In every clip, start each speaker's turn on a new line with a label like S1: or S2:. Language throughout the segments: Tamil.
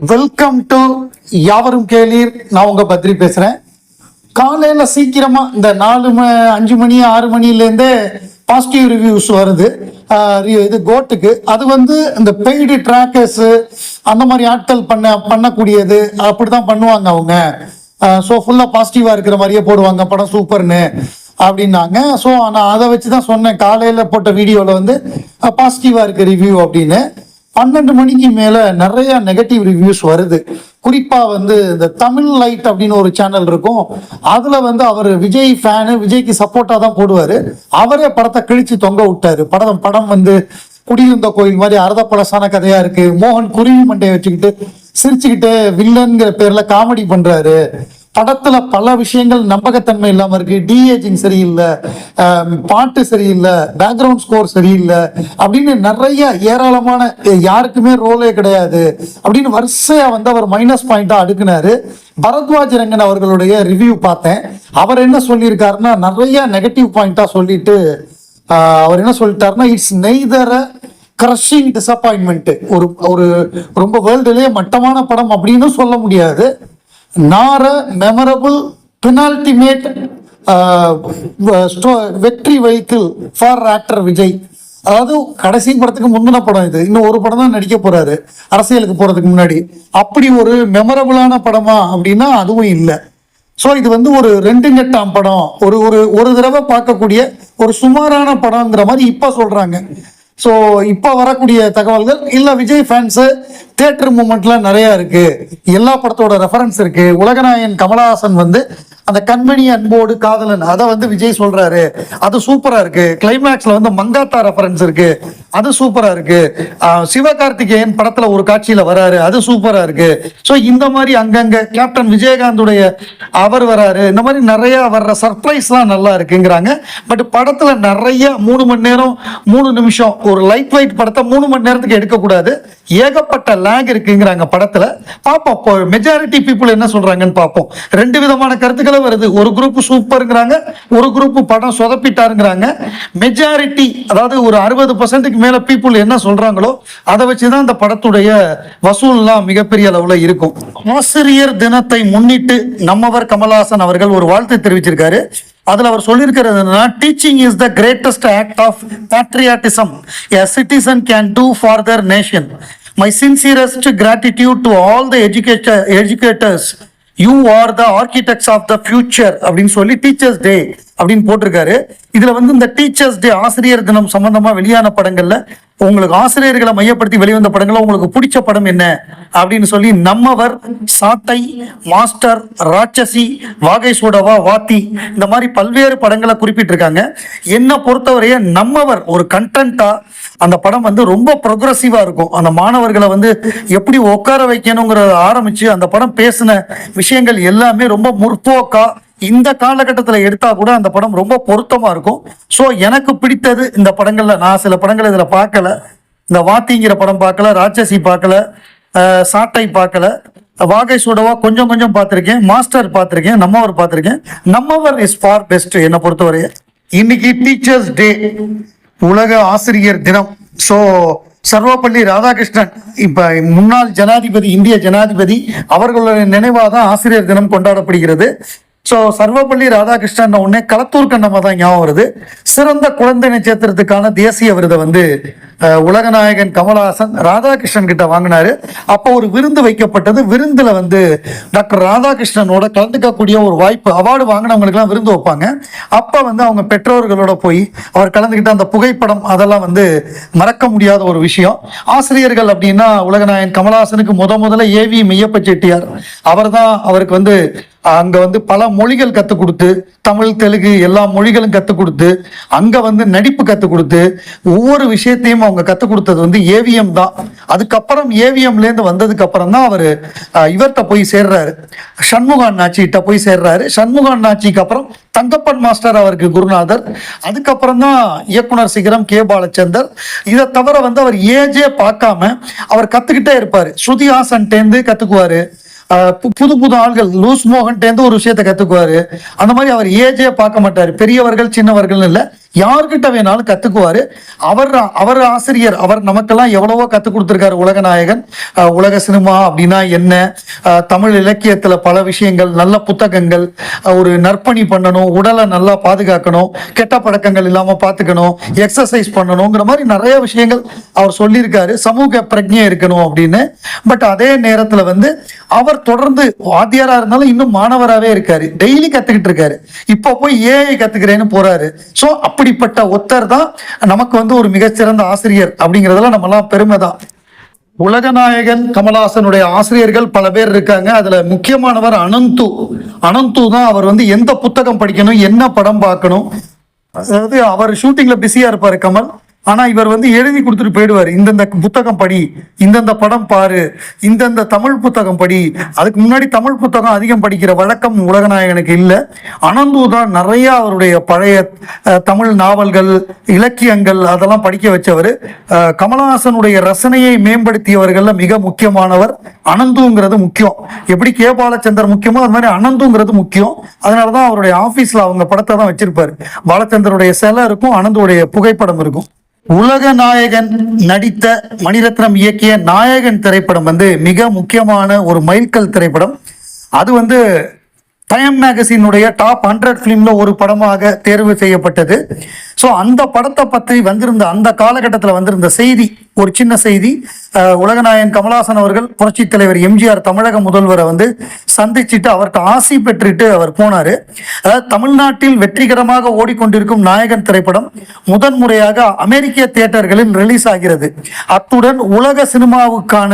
S1: வெல்கம் டு யாவரும் கேளீர். நான் உங்க பத்ரி பேசுறேன். காலையில சீக்கிரமா இந்த நாலு ம அஞ்சு மணி ஆறு மணிலேருந்தே பாசிட்டிவ் ரிவ்யூஸ் வருது. இது கோட்டுக்கு. அது வந்து இந்த பெய்டு ட்ராக்கர்ஸ் அந்த மாதிரி ஆட்கள் பண்ண பண்ணக்கூடியது. அப்படிதான் பண்ணுவாங்க அவங்க. ஸோ ஃபுல்லாக பாசிட்டிவாக இருக்கிற மாதிரியே போடுவாங்க. படம் சூப்பர்னு அப்படின்னாங்க. ஸோ நான் அதை வச்சு தான் சொன்னேன். காலையில் போட்ட வீடியோவில் வந்து பாசிட்டிவாக இருக்க ரிவ்யூ அப்படின்னு. பன்னெண்டு மணிக்கு மேல நிறைய நெகட்டிவ் ரிவ்யூஸ் வருது. குறிப்பா வந்து இந்த தமிழ் லைட் அப்படின்னு ஒரு சேனல் இருக்கும். அதுல வந்து அவர் விஜய் ஃபேனு விஜய்க்கு சப்போர்ட்டா தான் போடுவாரு. அவரே படத்தை கிழிச்சு தொங்க விட்டாரு. படம் படம் வந்து குடியிருந்த கோயில் மாதிரி அரத பழசான கதையா இருக்கு. மோகன் குருவி மண்டையை வச்சுக்கிட்டு சிரிச்சுக்கிட்டு வில்லன்கிற பேர்ல காமெடி பண்றாரு. படத்துல பல விஷயங்கள் நம்பகத்தன்மை இல்லாம இருக்கு. டிஏஜிங் சரியில்லை. பாட்டு சரியில்லை. பேக்ரவுண்ட் ஸ்கோர் சரியில்லை. அப்படின்னு நிறைய ஏராளமான யாருக்குமே ரோலே கிடையாது. அப்படின்னு வரிசையா வந்து அவர் மைனஸ் பாயிண்டா அடுக்குனாரு. பரத்வாஜ் ரங்கன் அவர்களுடைய ரிவ்யூ பார்த்தேன். அவர் என்ன சொல்லியிருக்காருன்னா நிறைய நெகட்டிவ் பாயிண்டா சொல்லிட்டு அவர் என்ன சொல்லிட்டாருன்னா இட்ஸ் நெய்தர கிரஷிங் டிசப்பாயின்மெண்ட் ஒரு ஒரு ரொம்ப வேர்ல்டுலேயே மட்டமான படம் அப்படின்னு சொல்ல முடியாது. நார மெமரபிள் பினால்டிமேட் வெற்றி வெஹிக்கிள் ஃபார் ஆக்டர் விஜய். அதாவது கடைசி படத்துக்கு முந்தின படம் இது. இன்னும் ஒரு படம் தான் நடிக்க போறாரு. அரசியலுக்கு போறதுக்கு முன்னாடி. அப்படி ஒரு மெமரபிளான படமா அப்படின்னா அதுவும் இல்லை. ஸோ இது வந்து ஒரு ரெண்டு நெட்டாம் படம். ஒரு ஒரு ஒரு தடவை பார்க்கக்கூடிய ஒரு சுமாரான படம்ங்கிற மாதிரி இப்போ சொல்றாங்க. ஸோ இப்போ வரக்கூடிய தகவல்கள் இல்லை விஜய் ஃபேன்ஸு தேட்டர் மூமெண்ட்லாம் நிறையா இருக்குது எல்லா படத்தோட ரெஃபரன்ஸ் இருக்குது உலகநாயகன் கமலஹாசன் வந்து அந்த கண்மணி அன்போடு காதலன் அதை வந்து விஜய் சொல்றாரு. அது சூப்பரா இருக்கு. கிளைமேக்ஸ்ல வந்து மங்காத்தா ரெஃபரன்ஸ் இருக்கு. அது சூப்பரா இருக்கு. சிவகார்த்திகேயன் படத்துல ஒரு காட்சியில வராரு. அது சூப்பரா இருக்கு. ஸோ இந்த மாதிரி அங்கங்க கேப்டன் விஜயகாந்துடைய அவர் வராரு. இந்த மாதிரி நிறைய வர்ற சர்ப்ரைஸ்லாம் நல்லா இருக்குங்கிறாங்க. பட் படத்துல நிறைய மூணு மணி நேரம் மூணு நிமிஷம் ஒரு லைட் வெயிட் படத்தை மூணு மணி நேரத்துக்கு எடுக்கக்கூடாது. ஏகப்பட்ட லேக் இருக்குங்கிறாங்க படத்துல. பார்ப்போம். மெஜாரிட்டி பீப்புள் என்ன சொல்றாங்கன்னு பார்ப்போம். ரெண்டு விதமான கருத்துக்களும் வருது. ஒரு குரூப் சூப்பருங்கிறாங்க ஒரு குரூப் படம் சொதப்பிட்டாருங்கிறாங்க. மெஜாரிட்டி அதாவது ஒரு அறுபது பர்சன்ட்டுக்கு மேல பீப்புள் என்ன சொல்றாங்களோ அதை வச்சுதான் இந்த படத்துடைய வசூல்லாம் மிகப்பெரிய அளவுல இருக்கும். ஆசிரியர் தினத்தை முன்னிட்டு நம்மவர் கமலஹாசன் அவர்கள் ஒரு வாழ்த்து தெரிவிச்சிருக்காரு. அதுல அவர் சொல்லியிருக்கிறது teaching is the greatest act of patriotism a citizen can do for their nation my sincerest gratitude to all the educator educators you are the architects of the future அப்படின்னு சொல்லி டீச்சர்ஸ் டே அப்படின்னு போட்டிருக்காரு. இதுல வந்து இந்த டீச்சர்ஸ் டே ஆசிரியர் தினம் சம்பந்தமா வெளியான படங்கள்ல உங்களுக்கு ஆசிரியர்களை மையப்படுத்தி வெளிவந்த படங்கள்ல உங்களுக்கு பிடிச்ச படம் என்ன அப்படின்னு சொல்லி நம்மவர் சாத்தை மாஸ்டர் ராட்சசி வாகை சூடவா வாத்தி இந்த மாதிரி பல்வேறு படங்களை குறிப்பிட்டிருக்காங்க. என்ன பொறுத்தவரைய நம்மவர் ஒரு கண்டென்ட்டா அந்த படம் வந்து ரொம்ப ப்ரொக்ரஸிவா இருக்கும். அந்த மாணவர்களை வந்து எப்படி உட்கார வைக்கணுங்கிறத ஆரம்பிச்சு அந்த படம் பேசின விஷயங்கள் எல்லாமே ரொம்ப முற்போக்கா இந்த காலகட்டத்தில் எடுத்தா கூட அந்த படம் ரொம்ப பொருத்தமாக இருக்கும். ஸோ எனக்கு பிடித்தது இந்த படங்களில் நான் சில படங்கள் இதில் பார்க்கல. இந்த வாத்திங்கிற படம் பார்க்கல ராட்சசி பார்க்கல சாட்டை பார்க்கல. வாகை சூடவா கொஞ்சம் கொஞ்சம் பார்த்துருக்கேன். மாஸ்டர் பார்த்துருக்கேன் நம்மவர் பார்த்துருக்கேன். நம்மவர் இஸ் ஃபார் பெஸ்ட் என்னை பொறுத்தவரை இன்னைக்கு டீச்சர்ஸ் டே உலக ஆசிரியர் தினம். ஸோ சர்வப்பள்ளி ராதாகிருஷ்ணன் இப்ப முன்னாள் ஜனாதிபதி இந்திய ஜனாதிபதி அவர்களுடைய நினைவாக தான் ஆசிரியர் தினம் கொண்டாடப்படுகிறது. ஸோ சர்வப்பள்ளி ராதாகிருஷ்ணன் உடனே களத்தூர் கண்ணம்மா தான் ஞாபகம் வருது. சிறந்த குழந்தை நட்சத்திரத்துக்கான தேசிய விருதை வந்து உலகநாயகன் கமலஹாசன் ராதாகிருஷ்ணன் கிட்ட வாங்கினாரு. அப்போ ஒரு விருந்து வைக்கப்பட்டது. விருந்துல வந்து டாக்டர் ராதாகிருஷ்ணனோட கலந்துக்கக்கூடிய ஒரு வாய்ப்பு அவார்டு வாங்கினவங்களுக்குலாம் விருந்து வைப்பாங்க. அப்போ வந்து அவங்க பெற்றோர்களோட போய் அவர் கலந்துக்கிட்ட அந்த புகைப்படம் அதெல்லாம் வந்து மறக்க முடியாத ஒரு விஷயம். ஆசிரியர்கள் அப்படின்னா உலகநாயகன் கமலஹாசனுக்கு முத முதல்ல ஏவி மெய்யப்ப செட்டியார். அவர் தான் அவருக்கு வந்து அங்க வந்து பல மொழிகள் கற்றுக் கொடுத்து தமிழ் தெலுங்கு எல்லா மொழிகளும் கற்றுக் கொடுத்து அங்க வந்து நடிப்பு கற்றுக் கொடுத்து ஒவ்வொரு விஷயத்தையும் அவங்க கற்றுக் கொடுத்தது வந்து ஏவிஎம் தான். அதுக்கப்புறம் ஏவிஎம்ல இருந்து வந்ததுக்கு அப்புறம் தான் அவர் இவர்கிட்ட போய் சேர்றாரு. சண்முகான் நாச்சிகிட்ட போய் சேர்றாரு. சண்முகான் நாச்சிக்கு அப்புறம் தங்கப்பன் மாஸ்டர் அவருக்கு குருநாதர். அதுக்கப்புறம் தான் இயக்குனர் சிகரம் கே பாலச்சந்தர். இதை தவிர வந்து அவர் ஏஜே பார்க்காம அவர் கத்துக்கிட்டே இருப்பாரு. ஸ்ருதி ஹாசன்டேந்து கத்துக்குவாரு. புது புது ஆள்கள் லூஸ் மோகன்டேந்து ஒரு விஷயத்தை கத்துக்குவாரு. அந்த மாதிரி அவர் ஏஜே பார்க்க மாட்டார். பெரியவர்கள் சின்னவர்கள் இல்ல. யார்கிட்ட வேணாலும் கற்றுக்குவார் அவர் அவர் ஆசிரியர் அவர் நமக்கெல்லாம் எவ்வளவோ கற்றுக் கொடுத்துருக்காரு உலக நாயகன் உலக சினிமா அப்படின்னா என்ன? தமிழ் இலக்கியத்தில் பல விஷயங்கள் நல்ல புத்தகங்கள் ஒரு நற்பணி பண்ணணும் உடலை நல்லா பாதுகாக்கணும் கெட்ட பழக்கங்கள் இல்லாமல் பார்த்துக்கணும் எக்ஸசைஸ் பண்ணணுங்கிற மாதிரி நிறைய விஷயங்கள் அவர் சொல்லியிருக்காரு. சமூக பிரஜை இருக்கணும் அப்படின்னு. பட் அதே நேரத்தில் வந்து அவர் தொடர்ந்து வாத்தியாராக இருந்தாலும் இன்னும் மாணவராகவே இருக்காரு. டெய்லி கற்றுக்கிட்டு இருக்காரு. இப்போ போய் ஏஐ கற்றுக்கிறேன்னு போகிறாரு ஸோ அப்படிப்பட்ட ஒத்தர் தான் நமக்கு வந்து ஒரு மிகச்சிறந்த ஆசிரியர் அப்படிங்கிறதுல நம்மலாம் பெருமை தான் உலகநாயகன் கமலஹாசனுடைய ஆசிரியர்கள் பல பேர் இருக்காங்க. அதுல முக்கியமானவர் அனந்து. அனந்து தான் அவர் வந்து எந்த புத்தகம் படிக்கணும் என்ன படம் பார்க்கணும். அதாவது அவர் ஷூட்டிங்ல பிஸியா இருப்பார் கமல். ஆனா இவர் வந்து எழுதி கொடுத்துட்டு போயிடுவார். இந்தந்த புத்தகம் படி இந்தந்த படம் பாரு இந்தந்த தமிழ் புத்தகம் படி. அதுக்கு முன்னாடி தமிழ் புத்தகம் அதிகம் படிக்கிற வழக்கம் உலகநாயகனுக்கு இல்லை. அனந்து தான் நிறையா அவருடைய பழைய அஹ், தமிழ் நாவல்கள் இலக்கியங்கள் அதெல்லாம் படிக்க வச்சவர். கமலஹாசனுடைய ரசனையை மேம்படுத்தியவர்கள்ல மிக முக்கியமானவர் அனந்துங்கிறது முக்கியம். எப்படி கே. பாலச்சந்தர் முக்கியமோ அது மாதிரி அனந்துங்கிறது முக்கியம். அதனால தான் அவருடைய ஆபீஸ்ல அவங்க படத்தை தான் வச்சிருப்பாரு. பாலச்சந்தருடைய சிலை இருக்கும் அனந்துடைய புகைப்படம் இருக்கும். உலக நாயகன் நடித்த மணிரத்னம் இயக்கிய நாயகன் திரைப்படம் வந்து மிக முக்கியமான ஒரு மைல்கல் திரைப்படம். அது வந்து டைம் மேகசினுடைய டாப் ஹண்ட்ரட் ஃபிலிம்ல ஒரு படமாக தேர்வு செய்யப்பட்டது. ஸோ அந்த படத்தை பற்றி வந்திருந்த அந்த காலகட்டத்தில் வந்திருந்த செய்தி ஒரு சின்ன செய்தி. உலகநாயகன் கமலாசன் அவர்கள் புரட்சி தலைவர் எம்ஜிஆர் தமிழக முதல்வரை வந்து சந்திச்சுட்டு அவர்கிட்ட ஆசி பெற்றுட்டு அவர் போனார். அதாவது தமிழ்நாட்டில் வெற்றிகரமாக ஓடிக்கொண்டிருக்கும் நாயகன் திரைப்படம் முதன் முறையாக அமெரிக்க தியேட்டர்களில் ரிலீஸ் ஆகிறது. அத்துடன் உலக சினிமாவுக்கான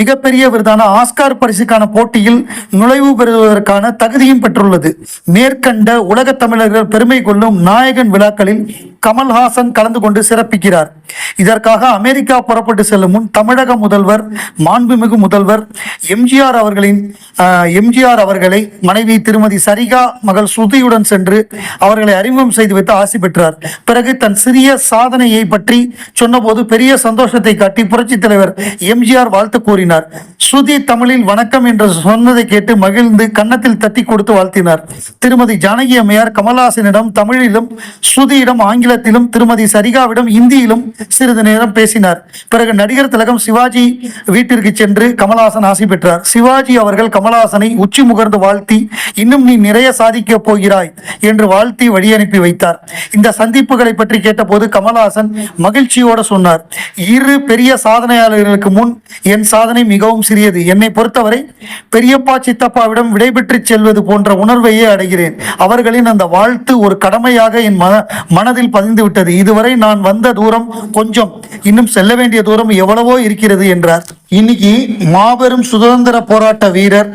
S1: மிகப்பெரிய விருதான ஆஸ்கார் பரிசுக்கான போட்டியில் நுழைவு பெறுவதற்கான தகுதியும் பெற்றுள்ளது. மேற்கண்ட உலக தமிழர்கள் பெருமை கொள்ளும் நாயகன் விழாக்களில் கமல்ஹாசன் கலந்து கொண்டு சிறப்பிக்கிறார். இதற்காக அமெரிக்கா புறப்பட்டு செல்லும் முன் தமிழக முதல்வர் மாண்புமிகு முதல்வர் எம்ஜிஆர் அவர்களின் எம்ஜிஆர் அவர்களை மனைவி திருமதி சரிகா மகள் ஸ்ருதியுடன் சென்று அவர்களை அறிமுகம் செய்து வைத்து ஆசி பெற்றார். பிறகு தன் சிறிய சாதனையை பற்றி சொன்னபோது பெரிய சந்தோஷத்தை காட்டி புரட்சி தலைவர் எம்ஜிஆர் வாழ்த்து கூறினார். ஸ்ருதி தமிழில் வணக்கம் என்று சொன்னதை கேட்டு மகிழ்ந்து கன்னத்தில் தட்டி கொடுத்து வாழ்த்தினார். திருமதி ஜானகி அம்மையார் கமல்ஹாசனிடம் தமிழிலும் ஸ்ருதியிடம் ஆங்கில ஆங்கிலத்திலும் திருமதி சரிகாவிடம் இந்தியிலும் சிறிது நேரம் பேசினார். பிறகு நடிகர் திலகம் சிவாஜி வீட்டிற்கு சென்று கமல்ஹாசன் ஆசை பெற்றார். சிவாஜி அவர்கள் கமல்ஹாசனை உச்சி முகர்ந்து வாழ்த்தி இன்னும் நீ நிறைய சாதிக்க போகிறாய் என்று வாழ்த்தி வழி அனுப்பி வைத்தார். இந்த சந்திப்புகளை பற்றி கேட்டபோது கமல்ஹாசன் மகிழ்ச்சியோடு சொன்னார் இரு பெரிய சாதனையாளர்களுக்கு முன் என் சாதனை மிகவும் சிறியது. என்னை பொறுத்தவரை பெரியப்பா சித்தப்பாவிடம் விடைபெற்று செல்வது போன்ற உணர்வையே அடைகிறேன். அவர்களின் அந்த வாழ்த்து ஒரு கடமையாக என் மன மனதில் பதிந்து விட்டது. இதுவரை நான் வந்த தூரம் கொஞ்சம் இன்னும் செல்ல வேண்டிய தூரம் எவ்வளவோ இருக்கிறது என்றார். இன்னைக்கு மாபெரும் சுதந்திர போராட்ட வீரர்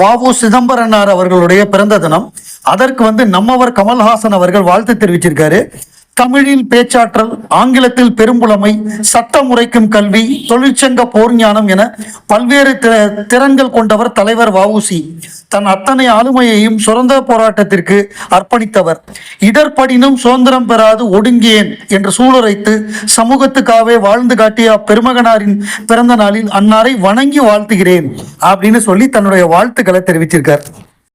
S1: வாவு சிதம்பரனார் அவர்களுடைய பிறந்த தினம். அதற்கு வந்து நம்மவர் கமல்ஹாசன் அவர்கள் வாழ்த்து தெரிவிச்சிருக்காரு. தமிழில் பேச்சாற்றல் ஆங்கிலத்தில் பெரும்புலமை சட்டம் உரைக்கும் கல்வி தொழிற்சங்க போர் ஞானம் என பல்வேறு திறன்கள் கொண்டவர் தலைவர் வவுசி தன் அத்தனை ஆளுமையையும் சுதந்திர போராட்டத்திற்கு அர்ப்பணித்தவர். இடர்படினும் சுதந்திரம் பெறாது ஒடுங்கியேன் என்று சூளுரைத்து சமூகத்துக்காகவே வாழ்ந்து காட்டிய அப்பெருமகனாரின் பிறந்த நாளில் அன்னாரை வணங்கி வாழ்த்துகிறேன் அப்படின்னு சொல்லி தன்னுடைய வாழ்த்துக்களை தெரிவிச்சிருக்கார்.